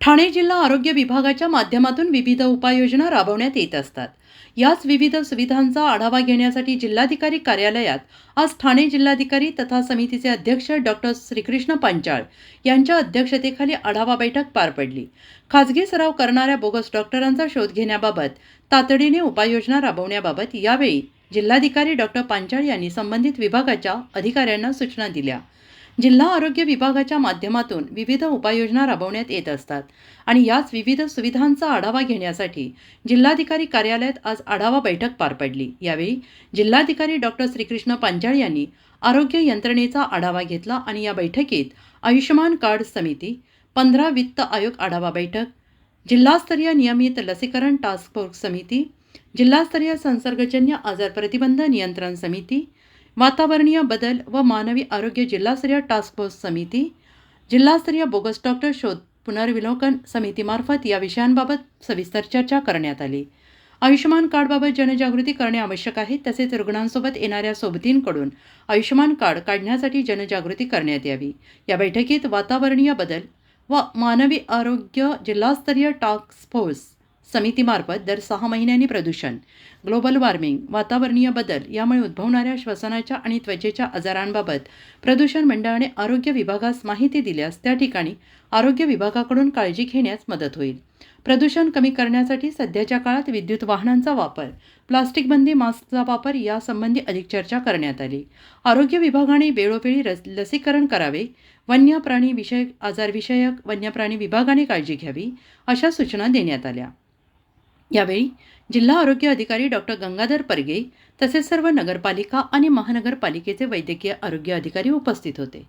ठाणे जिल्हा आरोग्य विभागाच्या माध्यमातून विविध उपाययोजना राबवण्यात येत असतात. याच विविध सुविधांचा आढावा घेण्यासाठी जिल्हाधिकारी कार्यालयात आज ठाणे जिल्हाधिकारी तथा समितीचे अध्यक्ष डॉक्टर श्रीकृष्ण पांचाळ यांच्या अध्यक्षतेखाली आढावा बैठक पार पडली. खाजगी सराव करणाऱ्या बोगस डॉक्टरांचा शोध घेण्याबाबत तातडीने उपाययोजना राबवण्याबाबत यावेळी जिल्हाधिकारी डॉक्टर पांचाळ यांनी संबंधित विभागाच्या अधिकाऱ्यांना सूचना दिल्या. जिल्हा आरोग्य विभागाच्या माध्यमातून विविध उपाययोजना राबवण्यात येत असतात. आणि याच विविध सुविधांचा आढावा घेण्यासाठी जिल्हाधिकारी कार्यालयात आज आढावा बैठक पार पडली. यावेळी जिल्हाधिकारी डॉक्टर श्रीकृष्ण पांचाळ यांनी आरोग्य यंत्रणेचा आढावा घेतला आणि या बैठकीत आयुष्यमान कार्ड समिती पंधरा वित्त आयोग आढावा बैठक जिल्हास्तरीय नियमित लसीकरण टास्क फोर्स समिती जिल्हास्तरीय संसर्गजन्य आजार प्रतिबंध नियंत्रण समिती वातावरणीय बदल व मानवी आरोग्य जिल्हास्तरीय टास्क फोर्स समिती जिल्हास्तरीय बोगस डॉक्टर शोध पुनर्विलोकन समितीमार्फत या विषयांबाबत सविस्तर चर्चा करण्यात आली आयुष्यमान कार्डबाबत जनजागृती करणे आवश्यक आहे तसेच रुग्णांसोबत येणाऱ्या सोबतींकडून आयुष्यमान कार्ड काढण्यासाठी जनजागृती करण्यात यावी या बैठकीत वातावरणीय बदल व मानवी आरोग्य जिल्हास्तरीय टास्क फोर्स समितीमार्फत दर सहा महिन्यांनी प्रदूषण ग्लोबल वॉर्मिंग वातावरणीय बदल यामुळे उद्भवणाऱ्या श्वसनाच्या आणि त्वचेच्या आजारांबाबत प्रदूषण मंडळाने आरोग्य विभागास माहिती दिल्यास त्या ठिकाणी आरोग्य विभागाकडून काळजी घेण्यास मदत होईल. प्रदूषण कमी करण्यासाठी सध्याच्या काळात विद्युत वाहनांचा वापर प्लास्टिक बंदी मास्कचा वापर यासंबंधी अधिक चर्चा करण्यात आली. आरोग्य विभागाने वेळोवेळी रस लसीकरण करावे वन्य प्राणी विषयक आजारविषयक वन्यप्राणी विभागाने काळजी घ्यावी अशा सूचना देण्यात आल्या. यावेळी जिल्हा आरोग्य अधिकारी डॉक्टर गंगाधर परगे तसेच सर्व नगरपालिका आणि महानगरपालिकेचे वैद्यकीय आरोग्य अधिकारी उपस्थित होते.